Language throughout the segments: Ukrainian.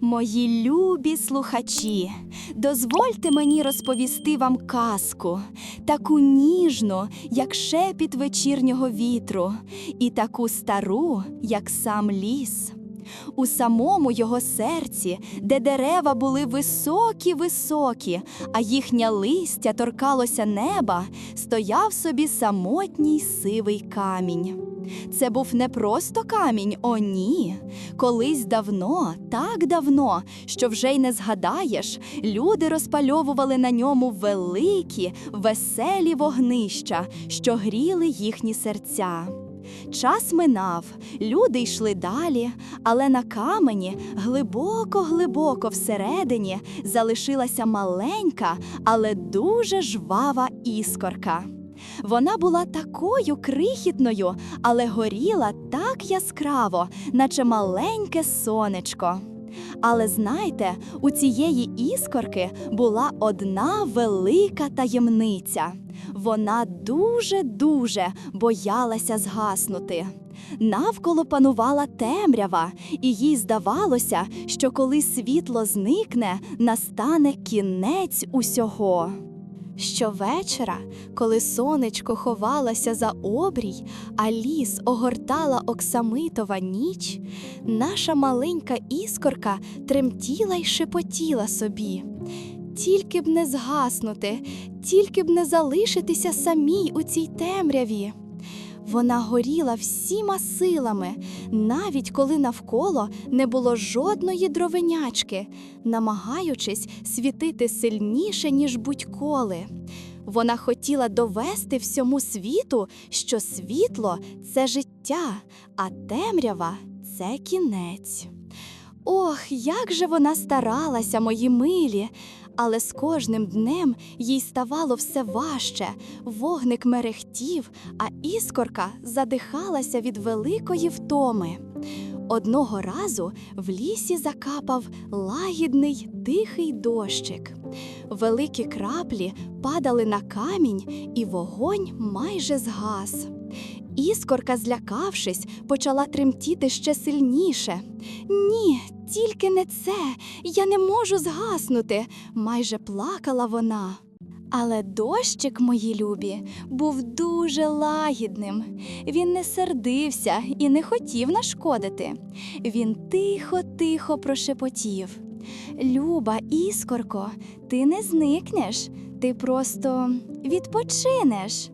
Мої любі слухачі, дозвольте мені розповісти вам казку, таку ніжну, як шепіт вечірнього вітру, і таку стару, як сам ліс. У самому його серці, де дерева були високі-високі, а їхнє листя торкалося неба, стояв собі самотній сивий камінь. Це був не просто камінь, о ні. Колись давно, так давно, що вже й не згадаєш, люди розпальовували на ньому великі, веселі вогнища, що гріли їхні серця. Час минав, люди йшли далі, але на камені глибоко-глибоко всередині залишилася маленька, але дуже жвава іскорка. Вона була такою крихітною, але горіла так яскраво, наче маленьке сонечко. Але знайте, у цієї іскорки була одна велика таємниця. Вона дуже-дуже боялася згаснути. Навколо панувала темрява, і їй здавалося, що коли світло зникне, настане кінець усього. Щовечора, коли сонечко ховалося за обрій, а ліс огортала оксамитова ніч, наша маленька іскорка тремтіла й шепотіла собі. Тільки б не згаснути, тільки б не залишитися самій у цій темряві. Вона горіла всіма силами, навіть коли навколо не було жодної дровенячки, намагаючись світити сильніше, ніж будь-коли. Вона хотіла довести всьому світу, що світло це життя, а темрява це кінець. Ох, як же вона старалася, мої милі, але з кожним днем їй ставало все важче. Вогник мерехтів, а іскорка задихалася від великої втоми. Одного разу в лісі закапав лагідний тихий дощик. Великі краплі падали на камінь, і вогонь майже згас. Іскорка, злякавшись, почала тремтіти ще сильніше. Ні, тільки не це. Я не можу згаснути, майже плакала вона. Але дощик, мої любі, був дуже лагідним. Він не сердився і не хотів нашкодити. Він тихо-тихо прошепотів. Люба, іскорко, ти не зникнеш, ти просто відпочинеш.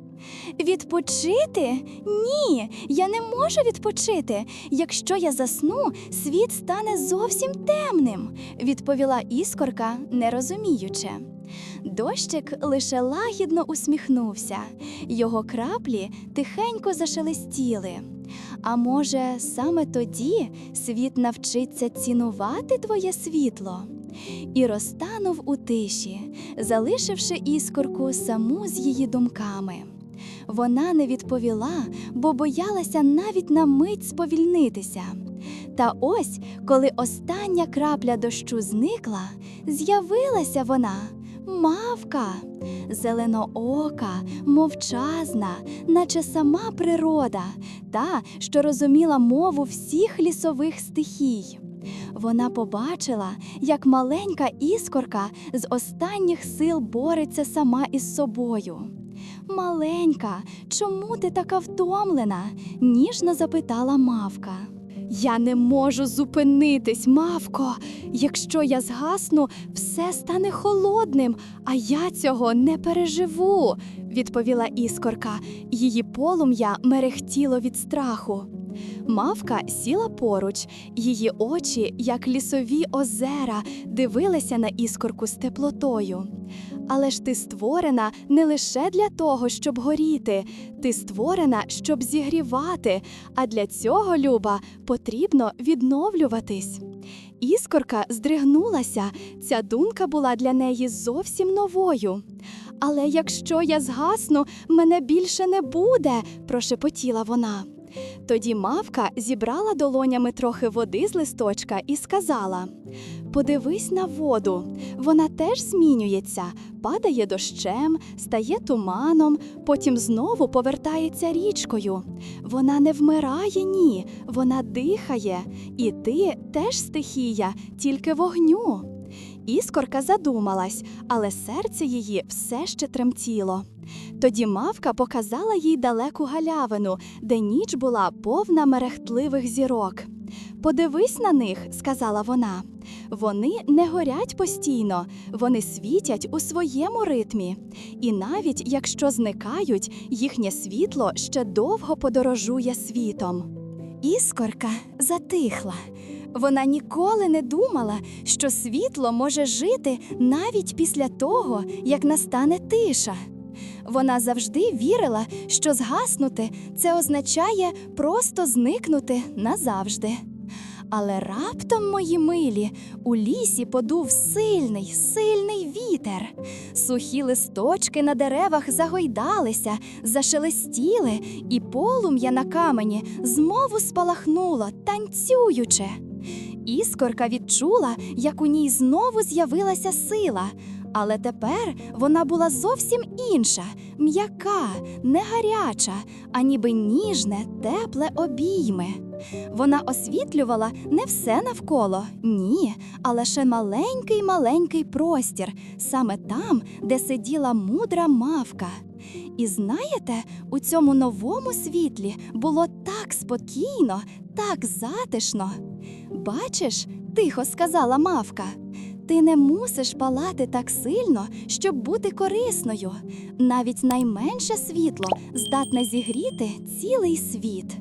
Відпочити? Ні, я не можу відпочити. Якщо я засну, світ стане зовсім темним, відповіла іскорка, не розуміючи. Дощик лише лагідно усміхнувся, його краплі тихенько зашелестіли. А може, саме тоді світ навчиться цінувати твоє світло? І розтанув у тиші, залишивши іскорку саму з її думками. Вона не відповіла, бо боялася навіть на мить сповільнитися. Та ось, коли остання крапля дощу зникла, з'явилася вона мавка, зеленоока, мовчазна, наче сама природа, та, що розуміла мову всіх лісових стихій. Вона побачила, як маленька іскорка з останніх сил бореться сама із собою. Маленька, чому ти така втомлена? ніжно запитала мавка. Я не можу зупинитись, мавко. Якщо я згасну, все стане холодним, а я цього не переживу, відповіла іскорка. Її полум'я мерехтіло від страху. Мавка сіла поруч, її очі, як лісові озера, дивилися на іскорку з теплотою. Але ж ти створена не лише для того, щоб горіти, ти створена, щоб зігрівати, а для цього, Люба, потрібно відновлюватись. Іскорка здригнулася, ця думка була для неї зовсім новою. Але якщо я згасну, мене більше не буде, прошепотіла вона. Тоді мавка зібрала долонями трохи води з листочка і сказала: Подивись на воду, вона теж змінюється, падає дощем, стає туманом, потім знову повертається річкою. Вона не вмирає, ні, вона дихає, і ти теж стихія, тільки вогню. Іскорка задумалась, але серце її все ще тремтіло. Тоді мавка показала їй далеку галявину, де ніч була повна мерехтливих зірок. Подивись на них, сказала вона. Вони не горять постійно, вони світять у своєму ритмі. І навіть якщо зникають, їхнє світло ще довго подорожує світом. Іскорка затихла. Вона ніколи не думала, що світло може жити навіть після того, як настане тиша. Вона завжди вірила, що згаснути це означає просто зникнути назавжди. Але раптом, мої милі, у лісі подув сильний, сильний вітер. Сухі листочки на деревах загойдалися, зашелестіли, і полум'я на камені знову спалахнуло, танцюючи. Іскорка відчула, як у ній знову з'явилася сила. Але тепер вона була зовсім інша, м'яка, не гаряча, а ніби ніжне, тепле обійми. Вона освітлювала не все навколо, ні, а лише маленький маленький простір, саме там, де сиділа мудра мавка. І знаєте, у цьому новому світлі було так спокійно, так затишно. Бачиш, тихо сказала мавка. Ти не мусиш палати так сильно, щоб бути корисною. Навіть найменше світло здатне зігріти цілий світ.